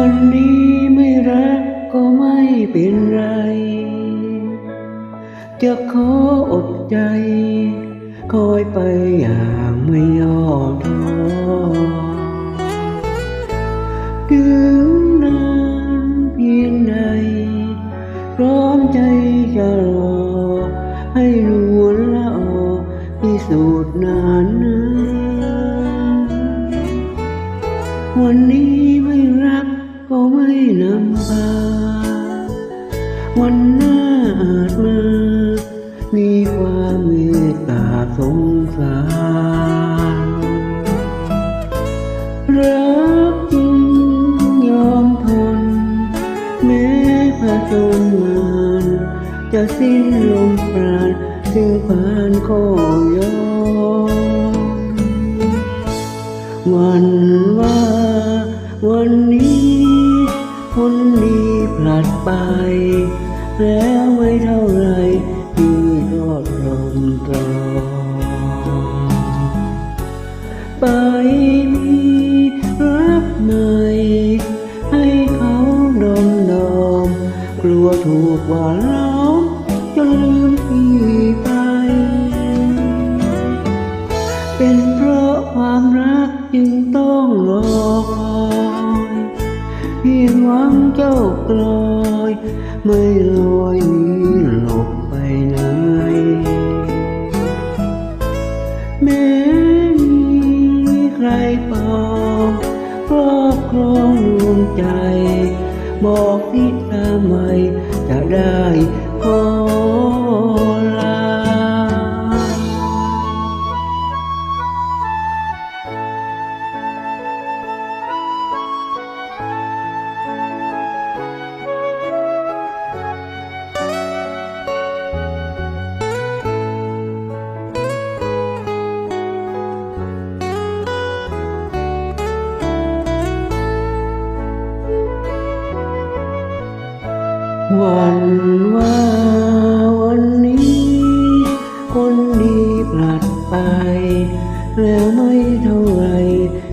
วันนี้ไม่รักก็ไม่เป็นไร จะขออดใจ คอยไปอย่างไม่ย่อท้อถึงนานเพียงใดพร้อมใจจะรอ ให้นวลละออพิสูจน์นานนะวันนี้ ไม่รักก็ไม่นำพาวันหน้าอาจมามีความเมตตาสงสารรักจริงยอมทน แม้ผจญมานจะสิ้นลมปราณถึงผ่านก็ยอมวันว่าวันนี้ คนดีพลัดไป แล้วไม่เท่าไรที่รอดลมตรอไปมีรักใหม่ให้เขาดมดอม กลัวถูกว่าล้อมจนลืมพี่ไป เป็นเพราะความรักจึงต้องรอคอย พียงหวังเจ้ากลอยไม่ลอยหนีหลบไปไหนแม้มีใครปองครอบครองดวงใจ บอกที่ทำไม วันว่าวันนี้ คนดีปลัดไป แล้วไม่เท่าไร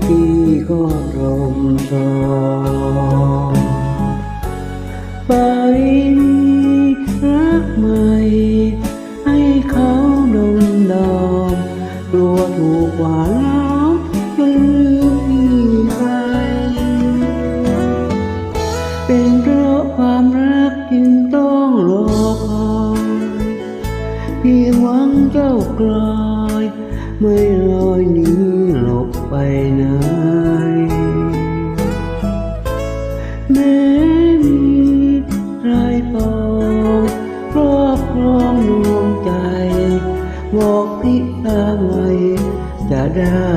ที่ก็รมทอ พียงหวังเจ้ากลอยไม่ลอยหนีหลบไปไหนแม้มีใครปองครอบครองดวงใจ บอกพิทางไว้จะได้